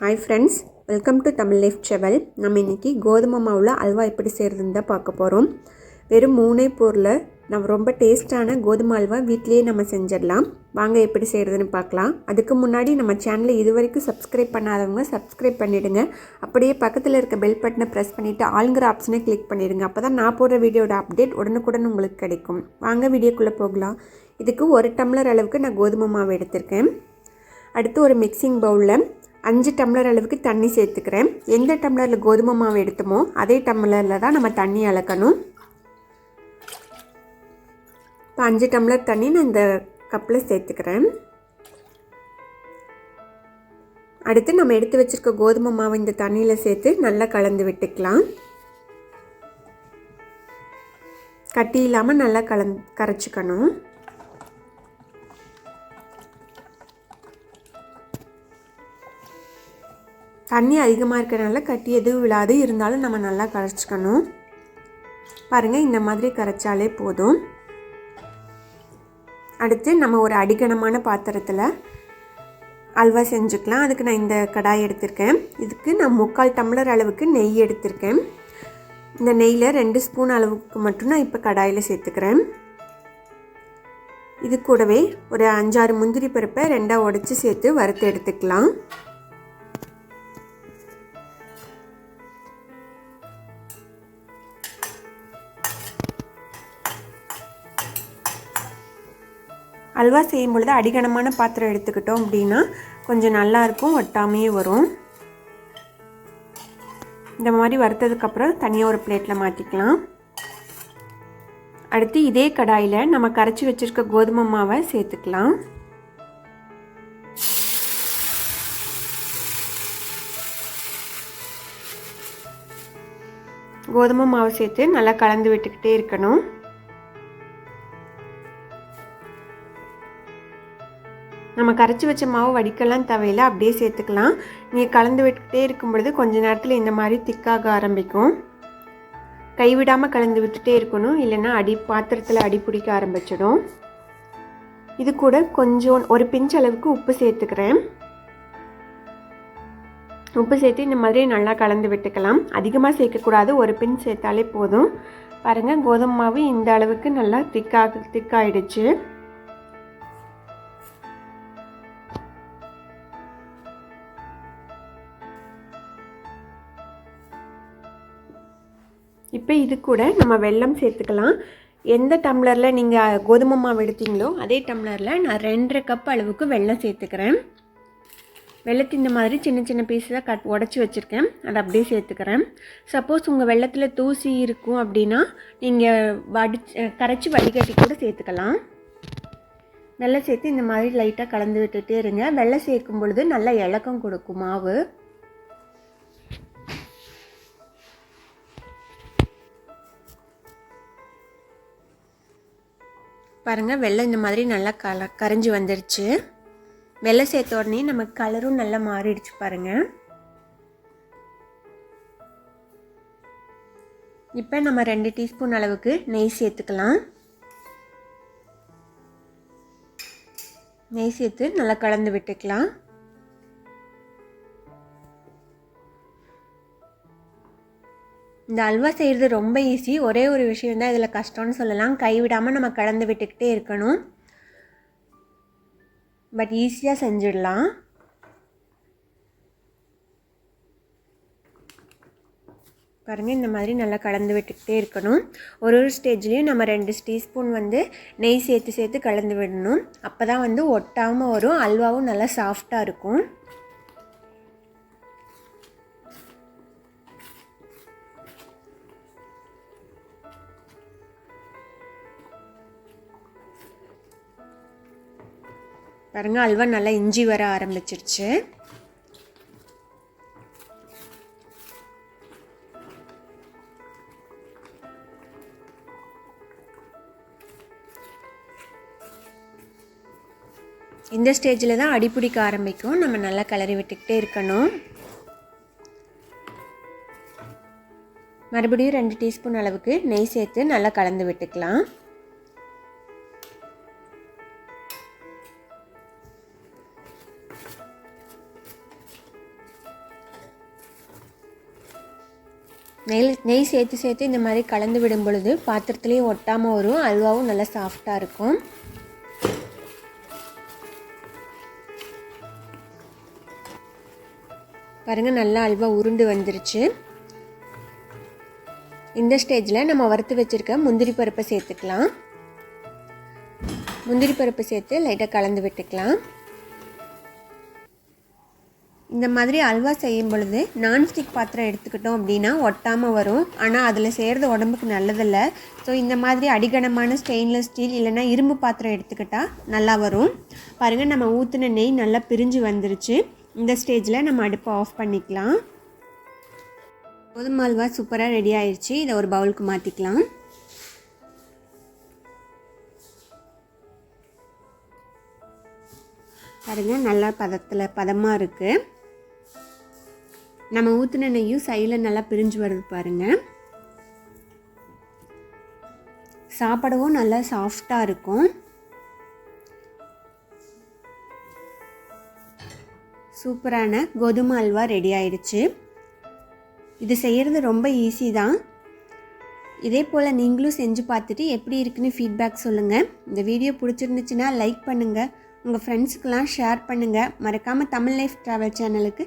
Hi friends welcome to Tamil life travel நம்ம இன்றைக்கி கோதுமை மாவில் அல்வா எப்படி செய்கிறதுன்னு தான் பார்க்க போகிறோம் வெறும் மூணே பொருளில் நம்ம ரொம்ப டேஸ்ட்டான கோதுமை அல்வா வீட்லேயே நம்ம செஞ்சிடலாம். வாங்க எப்படி செய்கிறதுன்னு பார்க்கலாம். அதுக்கு முன்னாடி நம்ம சேனலை இது வரைக்கும் சப்ஸ்கிரைப் பண்ணாதவங்க சப்ஸ்கிரைப் பண்ணிவிடுங்க அப்படியே பக்கத்தில் இருக்க பெல் பட்டனை ப்ரெஸ் பண்ணிவிட்டு ஆளுங்கிற ஆப்ஷனை கிளிக் பண்ணிடுங்க. அப்போ தான் நான் போடுற வீடியோட அப்டேட் உடனுக்குடன் உங்களுக்கு கிடைக்கும். வாங்க வீடியோக்குள்ளே போகலாம். இதுக்கு ஒரு டம்ளர் அளவுக்கு நான் கோதுமை மாவு எடுத்திருக்கேன். அடுத்து ஒரு மிக்சிங் பவுலில் அஞ்சு டம்ளர் அளவுக்கு தண்ணி சேர்த்துக்கிறேன். எந்த டம்ளரில் கோதுமை மாவு எடுத்தோமோ அதே டம்ளரில் தான் நம்ம தண்ணி அளக்கணும். இப்போ அஞ்சு டம்ளர் தண்ணி நான் இந்த கப்பில் சேர்த்துக்கிறேன். அடுத்து நம்ம எடுத்து வச்சுருக்க கோதுமை மாவு இந்த தண்ணியில் சேர்த்து நல்லா கலந்து விட்டுக்கலாம். கட்டி இல்லாமல் நல்லா கலந் கரைச்சிக்கணும். தண்ணி அதிகமாக இருக்கிறனால கட்டி எதுவும் விழாது. இருந்தாலும் நம்ம நல்லா கரைச்சிக்கணும். பாருங்கள் இந்த மாதிரி கரைச்சாலே போதும். அடுத்து நம்ம ஒரு அடிக்கணமான பாத்திரத்தில் அல்வா செஞ்சுக்கலாம். அதுக்கு நான் இந்த கடாய் எடுத்திருக்கேன். இதுக்கு நான் முக்கால் டம்ளர் அளவுக்கு நெய் எடுத்திருக்கேன். இந்த நெய்யில் ரெண்டு ஸ்பூன் அளவுக்கு மட்டும் நான் இப்போ கடாயில் சேர்த்துக்கிறேன். இது கூடவே ஒரு அஞ்சாறு முந்திரி பருப்பை ரெண்டாக உடச்சி சேர்த்து வறுத்து எடுத்துக்கலாம். அல்வா செய்யும் பொழுது அடிகனமான பாத்திரம் எடுத்துக்கிட்டோம் அப்படின்னா கொஞ்சம் நல்லாயிருக்கும் ஒட்டாமையே வரும். இந்த மாதிரி வறுத்ததுக்கப்புறம் தனியாக ஒரு பிளேட்டில் மாற்றிக்கலாம் அடுத்து இதே கடாயில் நம்ம கரைச்சி வச்சுருக்க கோதுமை மாவை சேர்த்துக்கலாம். கோதுமை மாவு சேர்த்து நல்லா கலந்து விட்டுக்கிட்டே இருக்கணும். நம்ம கரைச்சி வச்ச மாவு வடிக்கலாம் தவையில் அப்படியே சேர்த்துக்கலாம். நீங்கள் கலந்து விட்டுட்டே இருக்கும் பொழுது கொஞ்ச நேரத்தில் இந்த மாதிரி திக்காக ஆரம்பிக்கும். கைவிடாமல் கலந்து விட்டுட்டே இருக்கணும். இல்லைன்னா அடி பாத்திரத்தில் அடி பிடிக்க ஆரம்பிச்சிடும். இது கூட கொஞ்சம் ஒரு பிஞ்ச் அளவுக்கு உப்பு சேர்த்துக்கிறேன். உப்பு சேர்த்து இந்த மாதிரி நல்லா கலந்து விட்டுக்கலாம். அதிகமாக சேர்க்கக்கூடாது ஒரு பின் சேர்த்தாலே போதும். பாருங்கள் கோதுமை மாவு இந்த அளவுக்கு நல்லா திக்காக திக்காயிடுச்சு. இப்போ இது கூட நம்ம வெல்லம் சேர்த்துக்கலாம். எந்த டம்ளரில் நீங்கள் கோதுமை மாவு எடுத்தீங்களோ அதே டம்ளரில் நான் ரெண்டரை கப் அளவுக்கு வெல்லம் சேர்த்துக்கிறேன். வெள்ளத்தை இந்த மாதிரி சின்ன சின்ன பீஸாக கட் உடச்சி வச்சுருக்கேன். அதை அப்படியே சேர்த்துக்கிறேன். சப்போஸ் உங்கள் வெள்ளத்தில் தூசி இருக்கும் அப்படின்னா நீங்கள் வடிச்சு கரைச்சி வடிகட்டி கூட சேர்த்துக்கலாம். நல்லா சேர்த்து இந்த மாதிரி லைட்டாக கலந்து விட்டுட்டே இருங்க. வெள்ளை சேர்க்கும் பொழுது நல்லா இலக்கம் கொடுக்கும் மாவு. பாருங்கள் வெள்ளை இந்த மாதிரி நல்லா கல கரைஞ்சி வந்துடுச்சு வெள்ளை சேர்த்த உடனே நமக்கு கலரும் நல்லா மாறிடுச்சு பாருங்கள் இப்போ நம்ம ரெண்டு டீஸ்பூன் அளவுக்கு நெய் சேர்த்துக்கலாம். நெய் சேர்த்து நல்லா கலந்து விட்டுக்கலாம். இந்த அல்வா செய்கிறது ரொம்ப ஈஸி ஒரே ஒரு விஷயம் தான் இதில் கஷ்டம்னு சொல்லலாம். கைவிடாமல் நம்ம கலந்து விட்டுக்கிட்டே இருக்கணும். பட் ஈஸியாக செஞ்சிடலாம். பாருங்கள் இந்த மாதிரி நல்லா கலந்து விட்டுக்கிட்டே இருக்கணும். ஒரு ஒரு ஸ்டேஜ்லேயும் நம்ம ரெண்டு டீஸ்பூன் வந்து நெய் சேர்த்து சேர்த்து கலந்து விடணும். அப்போ தான் வந்து ஒட்டாமல் வரும். அல்வாவும் நல்லா சாஃப்டாக இருக்கும். பாருங்கள் அல்வா நல்லா இஞ்சி வர ஆரம்பிச்சிருச்சு. இந்த ஸ்டேஜில் தான் அடிப்பிடிக்க ஆரம்பிக்கும். நம்ம நல்லா கிளறி விட்டுக்கிட்டே இருக்கணும். மறுபடியும் ரெண்டு டீஸ்பூன் அளவுக்கு நெய் சேர்த்து நல்லா கலந்து விட்டுக்கலாம். நெய் நெய் சேர்த்து சேர்த்து இந்த மாதிரி கலந்து விடும் பொழுது பாத்திரத்துலேயும் ஒட்டாமல் வரும். அல்வாவும் நல்லா சாஃப்டாக இருக்கும். பாருங்கள் நல்லா அல்வா உருண்டு வந்துருச்சு. இந்த ஸ்டேஜில் நம்ம வறுத்து வச்சுருக்க முந்திரி பருப்பை சேர்த்துக்கலாம். முந்திரி பருப்பு சேர்த்து லைட்டாக கலந்து விட்டுக்கலாம். இந்த மாதிரி அல்வா செய்யும் பொழுது நான்ஸ்டிக் பாத்திரம் எடுத்துக்கிட்டோம் அப்படின்னா ஒட்டாமல் வரும். ஆனால் அதில் செய்கிறது உடம்புக்கு நல்லதில்ல. ஸோ இந்த மாதிரி அடிகனமான ஸ்டெயின்லெஸ் ஸ்டீல் இல்லைன்னா இரும்பு பாத்திரம் எடுத்துக்கிட்டால் நல்லா வரும். பாருங்கள் நம்ம ஊற்றின நெய் நல்லா பிரிஞ்சு வந்துருச்சு. இந்த ஸ்டேஜில் நம்ம அடுப்பை ஆஃப் பண்ணிக்கலாம். கோதுமை அல்வா சூப்பராக ரெடி ஆயிடுச்சு இதை ஒரு பவுலுக்கு மாற்றிக்கலாம் பாருங்கள் நல்லா பதத்தில் பதமாக இருக்குது நம்ம ஊற்றின நெய்யும் சைடில் நல்லா பிரிஞ்சு வருது பாருங்கள் சாப்பிடவும் நல்லா சாஃப்டாக இருக்கும். சூப்பரான கோதுமை அல்வா ரெடி ஆயிடுச்சு. இது செய்கிறது ரொம்ப ஈஸி தான். இதே போல் நீங்களும் செஞ்சு பார்த்துட்டு எப்படி இருக்குன்னு ஃபீட்பேக் சொல்லுங்கள் இந்த வீடியோ பிடிச்சிருந்துச்சுன்னா லைக் பண்ணுங்கள் உங்கள் ஃப்ரெண்ட்ஸுக்கெலாம் ஷேர் பண்ணுங்கள் மறக்காமல் தமிழ் லைஃப் ட்ராவல் சேனலுக்கு